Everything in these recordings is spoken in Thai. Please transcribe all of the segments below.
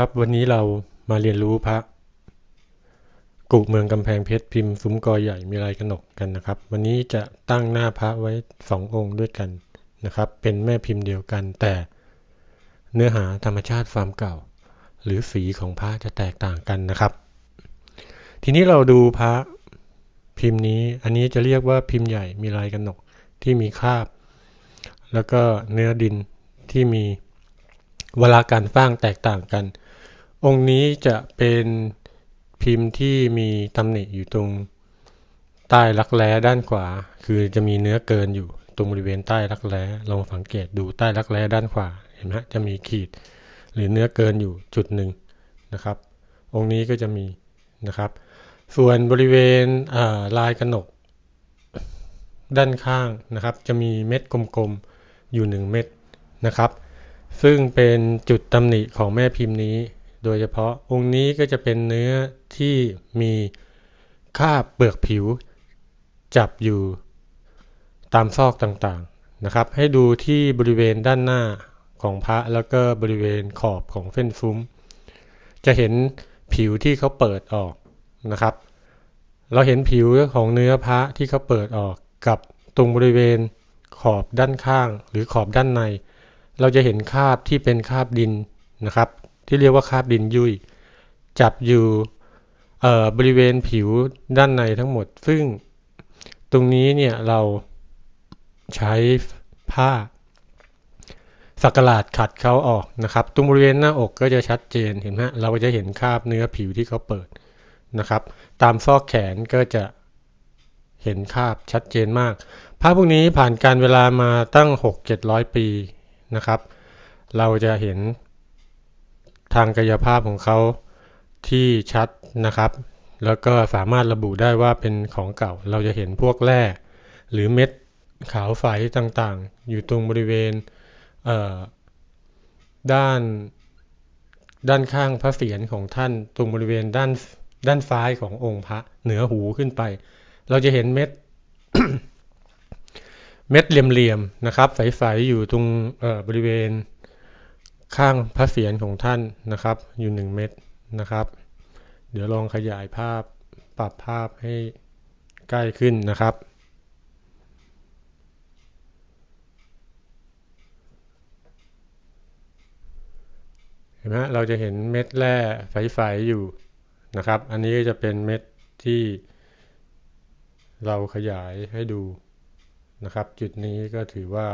ครับ วันนี้เรามาเรียนรู้พระกุเมืองกำแพงเพชรพิมพ์ซุ้มกอใหญ่มีลายกระหนกกันนะครับ วันนี้จะตั้งหน้าพระไว้สององค์ด้วยกันนะครับ เป็นแม่พิมพ์เดียวกัน แต่เนื้อหาธรรมชาติฟามเก่า หรือสีของพระจะแตกต่างกันนะครับ ทีนี้เราดูพระพิมพ์นี้ อันนี้จะเรียกว่าพิมพ์ใหญ่มีลายกระหนกที่มีคาบ แล้วก็เนื้อดินที่มีเวลาการสร้างแตกต่างกัน องค์นี้จะเป็นพิมพ์ที่มีตำหนิอยู่ตรงใต้รักแร้ด้านขวา คือจะมีเนื้อเกินอยู่ตรงบริเวณใต้รักแร้ลองสังเกตดูใต้รักแร้ด้านขวาเห็นไหมจะมีขีด หรือเนื้อเกินอยู่จุดหนึ่งนะครับ องค์นี้ก็จะมีนะครับ ส่วนบริเวณลายกระหนก ด้านข้างนะครับ จะมีเม็ดกลมๆอยู่หนึ่งเม็ดนะครับ ซึ่งเป็นจุดตำหนิของแม่พิมพ์นี้ โดยเฉพาะองค์นี้ก็จะเป็นเนื้อที่มีคาบเปลือกผิว จับอยู่ตามซอกต่างๆนะครับ ให้ดูที่บริเวณด้านหน้าของพระแล้วก็บริเวณขอบของเฟ้นฟุ้ม จะเห็นผิวที่เขาเปิดออกนะครับ เราเห็นผิวของเนื้อพระที่เขาเปิดออกกับตรงบริเวณขอบด้านข้างหรือขอบด้านใน เราจะเห็นคาบที่เป็นคาบดินนะครับ ที่เรียกว่าคาบดินยุ่ยจับอยู่บริเวณผิวด้านในทั้งหมด ซึ่งตรงนี้เนี่ยเราใช้ผ้าสักหลาดขัดเขาออกนะครับ ตรงบริเวณหน้าอกก็จะชัดเจนเห็นไหมเราจะเห็นคาบเนื้อผิวที่เขาเปิดนะครับ ตามซอกแขนก็จะเห็นคาบชัดเจนมากผ้าพวกนี้ผ่านการเวลามาตั้ง 6-700 ปีนะครับ เราจะเห็น ทางกายภาพของเขาที่ชัดนะครับ แล้วก็สามารถระบุได้ว่าเป็นของเก่า เราจะเห็นพวกแร่หรือเม็ดขาวใสต่างๆ อยู่ตรงบริเวณด้านด้านข้างพระเศียรของท่านตรงบริเวณด้านด้านซ้ายขององค์พระเหนือหูขึ้นไป เราจะเห็นเม็ดเม็ดเหลี่ยมๆนะครับใสๆอยู่ตรงบริเวณ ข้างพระเศียรของท่านนะครับ อยู่หนึ่งเม็ดนะครับ เดี๋ยวลองขยายภาพปรับภาพให้ใกล้ขึ้นนะครับ เห็นไหมเราจะเห็นเม็ดแร่ใสๆอยู่นะครับ อันนี้ก็จะเป็นเม็ดที่เราขยายให้ดูนะครับ จุดนี้ก็ถือว่า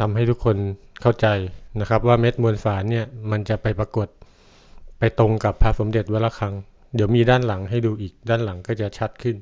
ทำให้ทุกคนเข้าใจนะครับว่าเม็ดมวลสารเนี่ยมันจะไปปรากฏไปตรงกับพระสมเด็จวัลคัง เดี๋ยวมีด้านหลังให้ดูอีกด้านหลังก็จะชัดขึ้น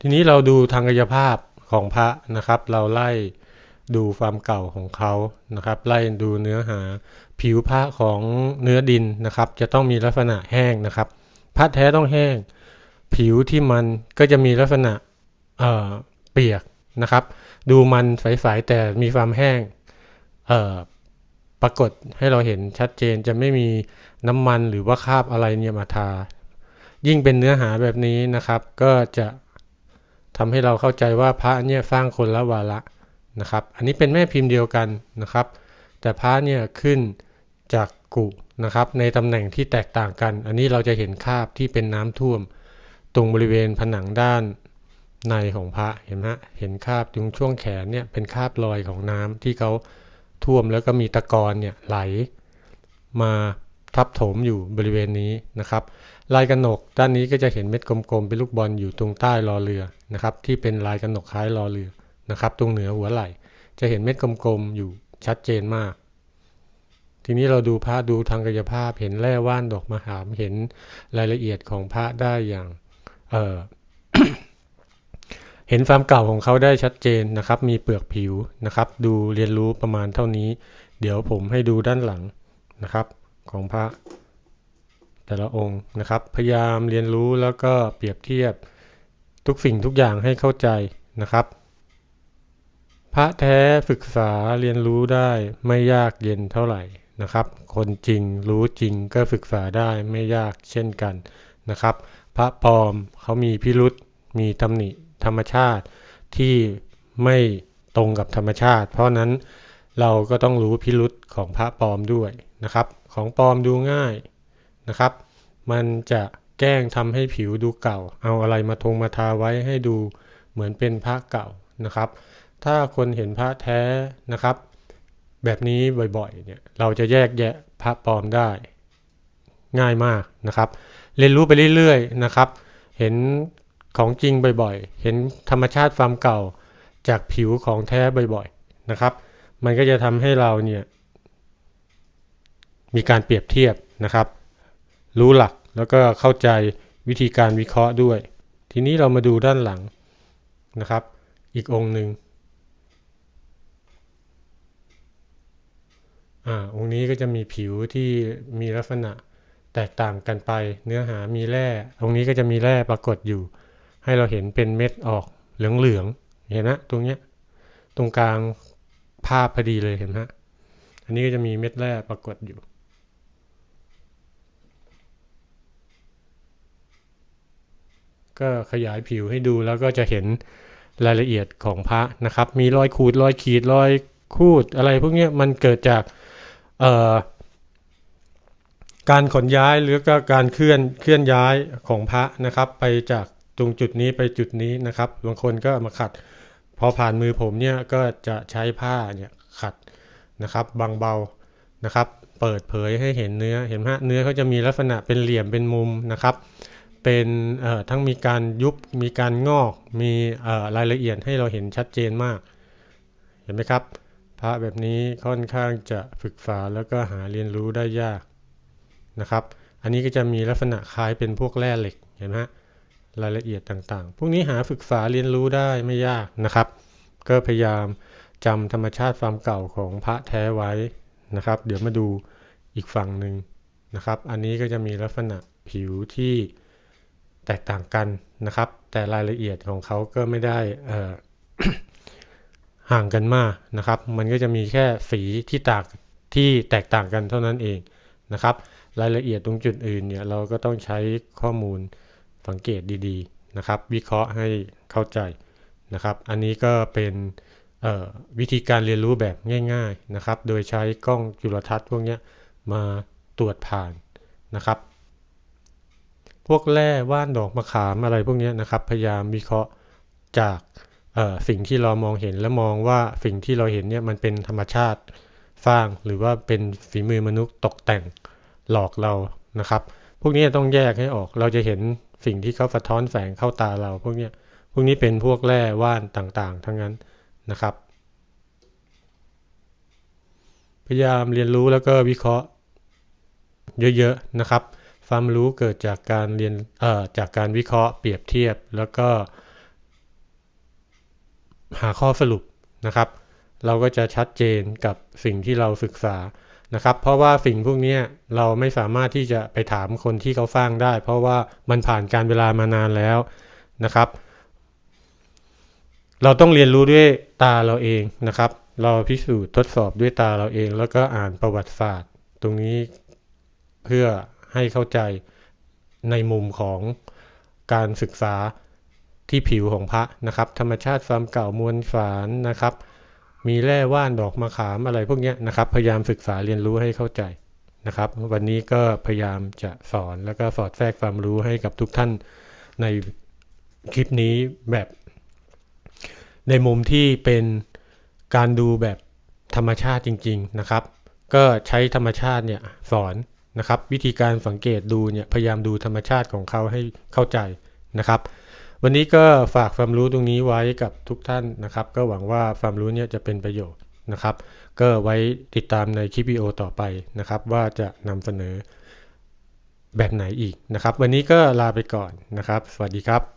ทีนี้เราดูทางกายภาพของพระนะครับ เราไล่ดูความเก่าของเขานะครับ ไล่ดูเนื้อหาผิวพระของเนื้อดินนะครับ จะต้องมีลักษณะแห้งนะครับพระแท้ต้องแห้ง ผิวที่มันก็จะมีลักษณะเเปียกนะครับ ดูมันใสๆแต่มีความแห้งปรากฏให้เราเห็นชัดเจนจะไม่มีน้ำมันหรือว่าคราบอะไรเนี่ยมาทา ยิ่งเป็นเนื้อหาแบบนี้นะครับ ก็จะทำให้เราเข้าใจว่าพระเนี่ยสร้างคนละวาระนะครับ อันนี้เป็นแม่พิมพ์เดียวกันนะครับ แต่พระเนี่ยขึ้นจากกุนะครับ ในตำแหน่งที่แตกต่างกัน อันนี้เราจะเห็นคาบที่เป็นน้ำท่วม ตรงบริเวณผนังด้านในของพระเห็นไหมเห็นคาบตรงช่วงแขนเนี่ยเป็นคาบรอยของน้ำที่เขาท่วมแล้วก็มีตะกอนเนี่ยไหลมาทับถมอยู่บริเวณนี้นะครับลายกระหนกด้านนี้ก็จะเห็นเม็ดกลมๆเป็นลูกบอลอยู่ตรงใต้รอเรือนะครับที่เป็นลายกระหนกคล้ายรอเรือนะครับตรงเหนือหัวไหล่ จะเห็นเม็ดกลมๆอยู่ชัดเจนมาก ทีนี้เราดูพระดูทางกายภาพเห็นแร่ว่านดอกมะขามเห็นรายละเอียดของพระได้อย่าง เเห็นความเก่าของเขาได้ชัดเจนนะครับ มีเปลือกผิวนะครับ ดูเรียนรู้ประมาณเท่านี้ เดี๋ยวผมให้ดูด้านหลังนะครับ ของพระแต่ละองค์นะครับ พยายามเรียนรู้แล้วก็เปรียบเทียบทุกสิ่งทุกอย่างให้เข้าใจนะครับ พระแท้ศึกษาเรียนรู้ได้ไม่ยากเย็นเท่าไหร่นะครับ คนจริงรู้จริงก็ศึกษาได้ไม่ยากเช่นกันนะครับ พระปลอมเขามีพิรุษมีตำหนิธรรมชาติที่ไม่ตรงกับธรรมชาติ เพราะนั้นเราก็ต้องรู้พิรุษของพระปลอมด้วยนะครับ ของปลอมดูง่ายนะครับ มันจะแกล้งทำให้ผิวดูเก่า เอาอะไรมาทงมาทาไว้ให้ดูเหมือนเป็นพระเก่านะครับ ถ้าคนเห็นพระแท้นะครับ แบบนี้บ่อยๆเนี่ยเราจะแยกแยะพระปลอมได้ง่ายมากนะครับ เรียนรู้ไปเรื่อยๆนะครับ เห็นของจริงบ่อยๆ เห็นธรรมชาติความเก่าจากผิวของแท้บ่อยๆนะครับ มันก็จะทำให้เราเนี่ยมีการเปรียบเทียบนะครับ รู้หลักแล้วก็เข้าใจวิธีการวิเคราะห์ด้วย ทีนี้เรามาดูด้านหลังนะครับ อีกองค์หนึ่งอ่าองค์นี้ก็จะมีผิวที่มีลักษณะ แตกต่างกันไป เนื้อหามีแร่ ตรงนี้ก็จะมีแร่ปรากฏอยู่ ให้เราเห็นเป็นเม็ดออกเหลืองๆ เห็นนะตรงเนี้ย ตรงกลางภาพพอดีเลยเห็นไหมอันนี้ก็จะมีเม็ดแร่ปรากฏอยู่ ก็ขยายผิวให้ดูแล้วก็จะเห็นรายละเอียดของพระนะครับ มีรอยขูดรอยขีดรอยคูดอะไรพวกนี้มันเกิดจาก การขนย้ายหรือก็การเคลื่อนเคลื่อนย้ายของพระนะครับ ไปจากตรงจุดนี้ไปจุดนี้นะครับบางคนก็มาขัด พอผ่านมือผมเนี่ยก็จะใช้ผ้าเนี่ยขัดนะครับบางเบานะครับ เปิดเผยให้เห็นเนื้อเห็นไหมเนื้อเขาจะมีลักษณะเป็นเหลี่ยมเป็นมุมนะครับ เป็นทั้งมีการยุบมีการงอกมีรายละเอียดให้เราเห็นชัดเจนมาก เห็นไหมครับ พระแบบนี้ค่อนข้างจะฝึกฝาแล้วก็หาเรียนรู้ได้ยาก นะครับ อันนี้ก็จะมีลักษณะคล้ายเป็นพวกแร่เหล็กเห็นไหมรายละเอียดต่างๆ พวกนี้หาฝึกษาเรียนรู้ได้ไม่ยากนะครับ ก็พยายามจำธรรมชาติความเก่าของพระแท้ไว้นะครับ เดี๋ยวมาดูอีกฝั่งหนึ่งนะครับ อันนี้ก็จะมีลักษณะผิวที่แตกต่างกันนะครับ แต่รายละเอียดของเขาก็ไม่ได้ห่างกันมากนะครับ มันก็จะมีแค่สีที่ตางที่แตกต่างกันเท่านั้นเองนะครับ รายละเอียดตรงจุดอื่นเนี่ยเราก็ต้องใช้ข้อมูลสังเกตดีๆนะครับ วิเคราะห์ให้เข้าใจนะครับ อันนี้ก็เป็นวิธีการเรียนรู้แบบง่าย ๆนะครับ โดยใช้กล้องจุลทรรศน์พวกนี้มาตรวจผ่านนะครับ พวกแร่ว่านดอกมะขามอะไรพวกนี้นะครับ พยายามวิเคราะห์จากสิ่งที่เรามองเห็นและมองว่าสิ่งที่เราเห็นเนี่ยมันเป็นธรรมชาติสร้างหรือว่าเป็นฝีมือมนุษย์ตกแต่ง หลอกเรานะครับ พวกนี้ต้องแยกให้ออก เราจะเห็นสิ่งที่เขาสะท้อนแสงเข้าตาเรา พวกนี้พวกนี้เป็นพวกแร่ว่านต่างๆ ทั้งนั้นนะครับ พยายามเรียนรู้แล้วก็วิเคราะห์เยอะๆนะครับ ความรู้เกิดจากการเรียนเอ่อจากการวิเคราะห์เปรียบเทียบแล้วก็ หาข้อสรุปนะครับ เราก็จะชัดเจนกับสิ่งที่เราศึกษา นะครับ เพราะว่าสิ่งพวกนี้เราไม่สามารถที่จะไปถามคนที่เขาสร้างได้ เพราะว่ามันผ่านการเวลามานานแล้วนะครับ เราต้องเรียนรู้ด้วยตาเราเองนะครับ เราพิสูจน์ทดสอบด้วยตาเราเอง แล้วก็อ่านประวัติศาสตร์ ตรงนี้เพื่อให้เข้าใจในมุมของการศึกษาที่ผิวของพระนะครับ ธรรมชาติความเก่ามวลสารนะครับ มีแร่ว่านดอกมะขามอะไรพวกนี้นะครับ พยายามศึกษาเรียนรู้ให้เข้าใจนะครับ วันนี้ก็พยายามจะสอนแล้วก็สอดแทรกความรู้ให้กับทุกท่านในคลิปนี้แบบในมุมที่เป็นการดูแบบธรรมชาติจริง ๆนะครับ ก็ใช้ธรรมชาติเนี่ยสอนนะครับ วิธีการสังเกตดูเนี่ยพยายามดูธรรมชาติของเขาให้เข้าใจนะครับ วันนี้ก็ฝากความรู้ตรงนี้ไว้กับทุกท่านนะครับ ก็หวังว่าความรู้นี้จะเป็นประโยชน์นะครับ ก็ไว้ติดตามในคลิปวิดีโอต่อไปนะครับ ว่าจะนำเสนอแบบไหนอีกนะครับ วันนี้ก็ลาไปก่อนนะครับ สวัสดีครับ